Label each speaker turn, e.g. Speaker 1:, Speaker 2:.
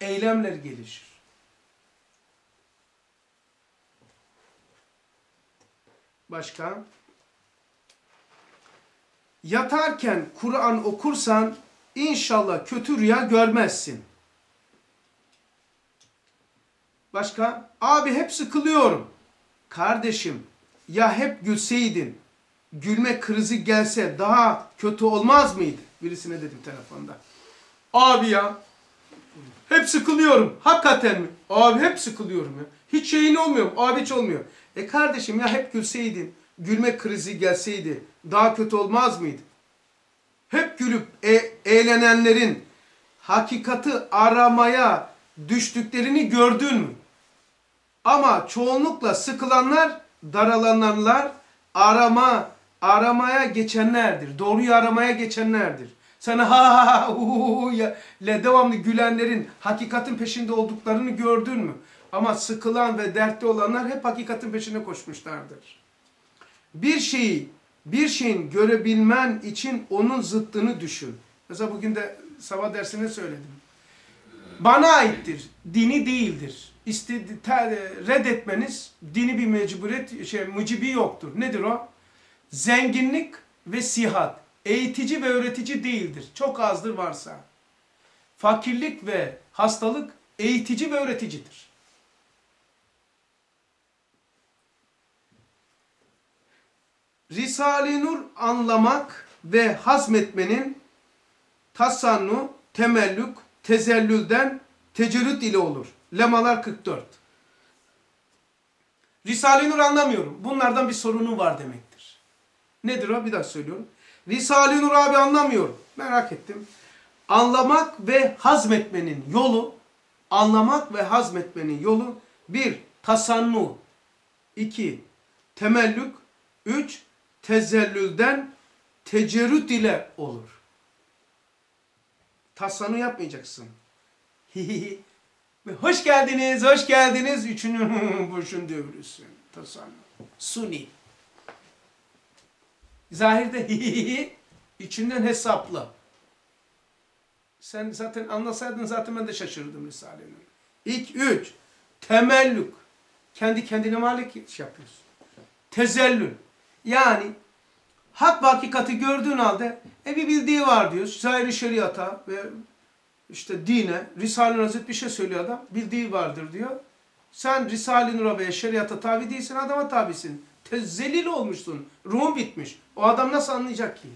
Speaker 1: eylemler gelişir. Başka? Yatarken Kur'an okursan inşallah kötü rüya görmezsin. Başka? Abi hep sıkılıyorum. Kardeşim ya hep gülseydin, gülme krizi gelse daha kötü olmaz mıydı? Birisine dedim telefonda. Abi ya hep sıkılıyorum. Hakikaten mi? Abi hep sıkılıyorum ya. Hiç şeyin olmuyor mu? Abi hiç olmuyor. E kardeşim ya hep gülseydin, gülme krizi gelseydi daha kötü olmaz mıydı? Hep gülüp e- eğlenenlerin hakikati aramaya düştüklerini gördün mü? Ama çoğunlukla sıkılanlar, daralananlar arama, aramaya geçenlerdir. Doğruyu aramaya geçenlerdir. Sana ha ha ha hu hu ya le devamlı gülenlerin hakikatin peşinde olduklarını gördün mü? Ama sıkılan ve dertli olanlar hep hakikatin peşine koşmuşlardır. Bir şeyi, bir şeyin görebilmen için onun zıttını düşün. Mesela bugün de sabah dersinde söyledim. Bana aittir, dini değildir. İstedi, te- reddetmeniz dini bir mecburiyet, şey, mucibi yoktur. Nedir o? Zenginlik ve sihat, eğitici ve öğretici değildir. Çok azdır varsa. Fakirlik ve hastalık eğitici ve öğreticidir. Risale-i Nur anlamak ve hazmetmenin tasannu, temellük, tezellülden tecerrüt ile olur. Lemalar 44. Risale-i Nur anlamıyorum. Bunlardan bir sorunu var demektir. Nedir o? Bir daha söylüyorum. Risale-i Nur abi anlamıyorum. Merak ettim. Anlamak ve hazmetmenin yolu, anlamak ve hazmetmenin yolu bir, tasannu, iki, temellük, üç, tezellülden tecerrüt ile olur. Tasannu yapmayacaksın. Hoş geldiniz, hoş geldiniz. Üçünün burşun dövürüsün. Tasannu. Suni. Zahirde hihihi. içinden hesapla. Sen zaten anlasaydın zaten ben de şaşırdım Risale'nin. İlk üç. Temellük. Kendi kendine malik yapıyorsun. Tezellül. Yani hak ve hakikati gördüğün halde e bir bildiği var diyor. Zahiri şeriata ve işte dine, Risale-i Hazret bir şey söylüyor adam. Bildiği vardır diyor. Sen Risale-i Nur'a ve şeriata tabi değilsin, adama tabisin. Zelil olmuşsun. Ruhun bitmiş. O adam nasıl anlayacak ki?